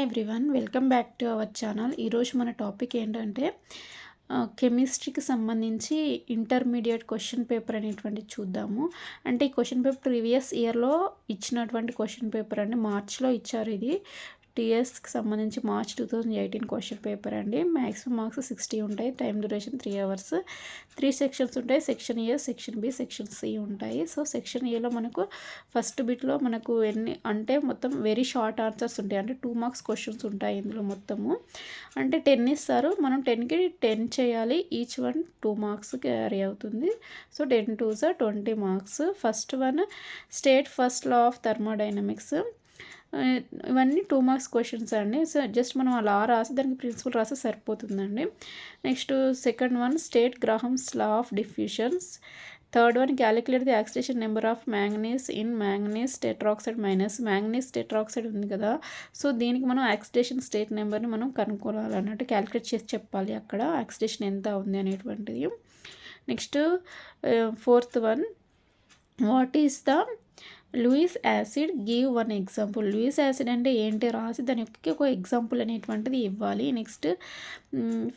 Hi everyone welcome back to our channel ఈరోజు మన topic ఏంటంటే కెమిస్ట్రీకి సంబంధించి ఇంటర్మీడియట్ క్వశ్చన్ పేపర్ అనేటువంటి చూద్దాము. అంటే ఈ క్వశ్చన్ పేపర్ ప్రీవియస్ ఇయర్లో ఇచ్చినటువంటి క్వశ్చన్ పేపర్ అండి. మార్చ్లో ఇచ్చారు ఇది. టీఎస్కి సంబంధించి March two thousand eighteen question paper అండి. మ్యాక్సిమం మార్క్స్ సిక్స్టీ ఉంటాయి time duration three hours. Three sections ఉంటాయి section A section B section C ఉంటాయి. సో సెక్షన్ ఏలో మనకు ఫస్ట్ బిట్లో మనకు ఎన్ని అంటే మొత్తం వెరీ షార్ట్ ఆన్సర్స్ ఉంటాయి. అంటే టూ మార్క్స్ క్వశ్చన్స్ ఉంటాయి ఇందులో మొత్తము. అంటే టెన్ ఇస్తారు. మనం టెన్కి టెన్ చేయాలి. Each one two marks carry అవుతుంది. So ten two are twenty marks. First one state first law of thermodynamics. ఇవన్నీ టూ మార్క్స్ క్వశ్చన్స్ అండి. సో జస్ట్ మనం అలా రాసి దానికి ప్రిన్సిపల్ రాస్తే సరిపోతుందండి. Next second one state Graham's law of diffusions third one calculate the oxidation number of manganese in manganese tetroxide minus manganese tetroxide ఉంది కదా. సో దీనికి మనం యాక్సిడేషన్ స్టేట్ నెంబర్ని మనం కనుక్కోవాలి అన్నట్టు క్యాలిక్యులేట్ చేసి చెప్పాలి అక్కడ యాక్సిడేషన్ ఎంత ఉంది అనేటువంటిది. Next fourth one what is the Lewis acid give one example. Lewis acid అంటే ఏంటి? రాసి దాని యొక్క ఒక ఎగ్జాంపుల్ అనేటువంటిది ఇవ్వాలి. Next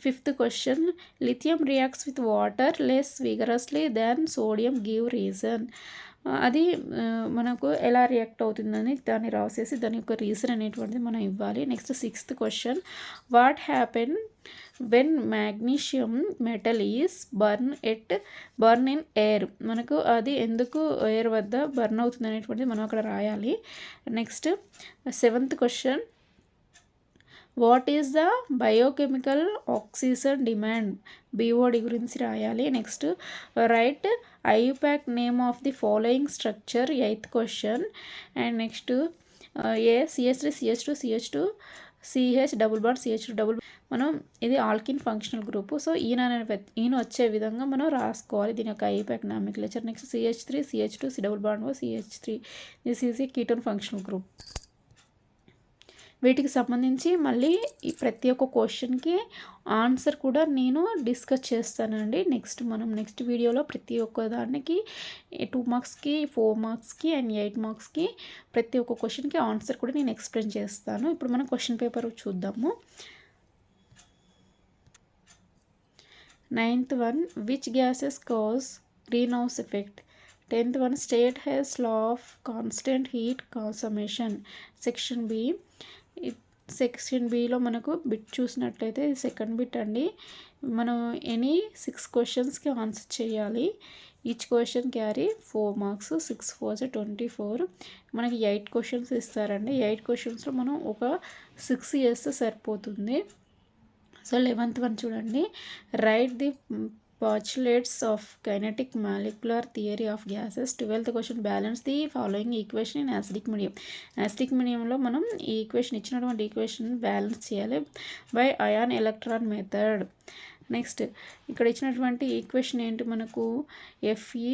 fifth question. Lithium reacts with water less vigorously then sodium give reason. అది మనకు ఎలా రియాక్ట్ అవుతుందని దాన్ని రాసేసి దాని యొక్క రీజన్ అనేటువంటిది మనం ఇవ్వాలి. Next sixth question what happen when magnesium metal is burn at burn in air మనకు అది ఎందుకు ఎయిర్ వద్ద బర్న్ అవుతుంది అనేటువంటిది మనం అక్కడ రాయాలి. Next seventh question what is the biochemical oxygen demand? BOD గురించి రాయాలి. Next write IUPAC name of the following structure? Eighth question. And next a CH three CH two CH two CH double bond CH two double మనం ఇది alkene functional group. So ఈయన ఈయన వచ్చే విధంగా మనం రాసుకోవాలి దీని యొక్క IUPAC nomenclature next CH three CH two C double bond CH three. This is ఈ కీటోన్ ఫంక్షనల్ గ్రూప్. వీటికి సంబంధించి మళ్ళీ ఈ ప్రతి ఒక్క క్వశ్చన్కి ఆన్సర్ కూడా నేను డిస్కస్ చేస్తానండి. నెక్స్ట్ మనం నెక్స్ట్ వీడియోలో ప్రతి ఒక్క దానికి టూ మార్క్స్కి ఫోర్ మార్క్స్కి అండ్ ఎయిట్ మార్క్స్కి ప్రతి ఒక్క క్వశ్చన్కి ఆన్సర్ కూడా నేను ఎక్స్ప్లెయిన్ చేస్తాను. ఇప్పుడు మనం క్వశ్చన్ పేపర్ చూద్దాము. Ninth one which gases cause green house effect? Tenth one state Hess law of constant heat consummation. Section B section below మనకు బిట్ చూసినట్లయితే ఇది సెకండ్ బిట్ అండి. మనం ఎనీ సిక్స్ క్వశ్చన్స్కి ఆన్సర్ చేయాలి. Each question carry four marks six fours twenty four మనకి eight questions ఇస్తారండి. Eight క్వశ్చన్స్లో మనం ఒక సిక్స్ చేస్తే సరిపోతుంది. సో లెవెంత్ వన్ చూడండి. Write the postulates of kinetic molecular theory of gases. Twelfth question balance the following equation in acidic medium acidic మీడియంలో మనం ఈ ఈక్వేషన్ ఇచ్చినటువంటి ఈక్వేషన్ బ్యాలెన్స్ చేయాలి by ion electron method next ఇక్కడ ఇచ్చినటువంటి ఈక్వేషన్ ఏంటి మనకు? FE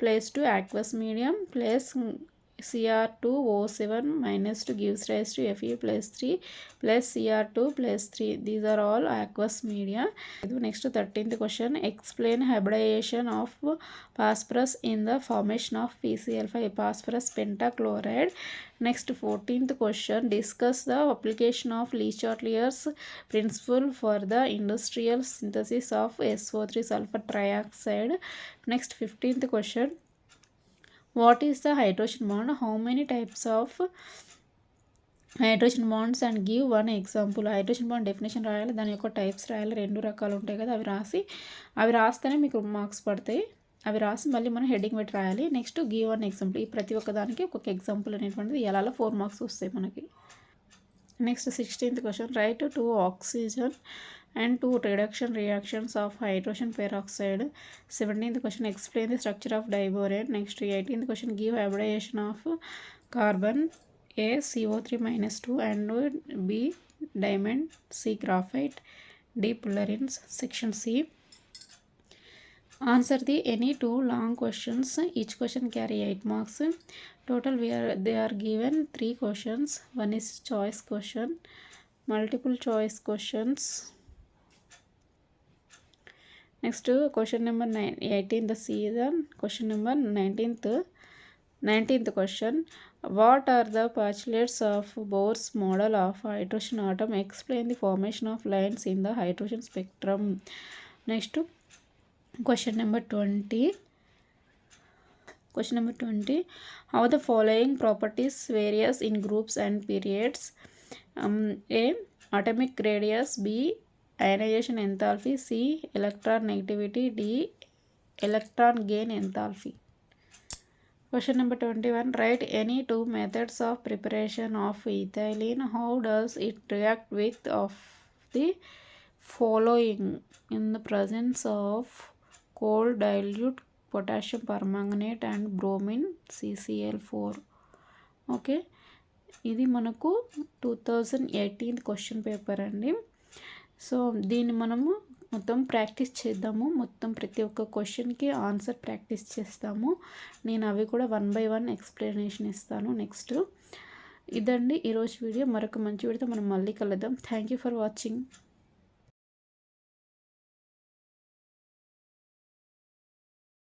plus two aqueous medium plus Cr2O7 minus 2 gives rise to Fe plus 3 plus Cr2 plus 3. These are all aqueous media. Next to 13th question. Explain hybridization of phosphorus in the formation of PCl5 phosphorus pentachloride. Next 14th question. Discuss the application of Le Chatelier's principle for the industrial synthesis of SO3 sulfur trioxide. Next 15th question. What is the hydrogen bond how many types of hydrogen bonds and give one example hydrogen bond definition రాయాలి. దాని యొక్క types రాయాలి. రెండు రకాలు ఉంటాయి కదా అవి రాసి. అవి రాస్తేనే మీకు మార్క్స్ పడతాయి. అవి రాసి మళ్ళీ మనం హెడ్డింగ్ పెట్టి రాయాలి. నెక్స్ట్ గివ్ వన్ ఎగ్జాంపుల్ ఈ ప్రతి ఒక్క దానికి ఒక్కొక్క ఎగ్జాంపుల్ అనేటువంటిది ఎలా ఫోర్ మార్క్స్ వస్తాయి మనకి. Next sixteenth question write two oxygen and two reduction reactions of hydrogen peroxide. 17th question explain the structure of diborane. Next 18th question give hybridization of carbon. A CO3 minus 2 and B diamond C graphite. D fullerenes. Section C. Answer the any two long questions. Each question carry 8 marks. Total we are they are given three questions. One is choice question. Multiple choice questions next question number nine eighteenth season question number nineteenth nineteenth question what are the postulates of Bohr's model of hydrogen atom explain the formation of lines in the hydrogen spectrum next question number twenty Question number 20. How the following properties varies in groups and periods? Um, A. Atomic radius. Ionization enthalpy C electron negativity D electron gain enthalpy question number twenty one write any two methods of preparation of ethylene how does it react with of the following in the presence of cold dilute potassium permanganate and bromine CCl four okay ఇది మనకు two thousand eighteenth question paper అండి. So దీన్ని మనము మొత్తం practice చేద్దాము. మొత్తం ప్రతి ఒక్క క్వశ్చన్కి ఆన్సర్ ప్రాక్టీస్ చేస్తాము. నేను అవి కూడా వన్ బై వన్ ఎక్స్ప్లెనేషన్ ఇస్తాను నెక్స్ట్. ఇదండి ఈరోజు వీడియో. మరొక మంచి వీడియోతో మనం మళ్ళీ కలుద్దాం. Thank you for watching.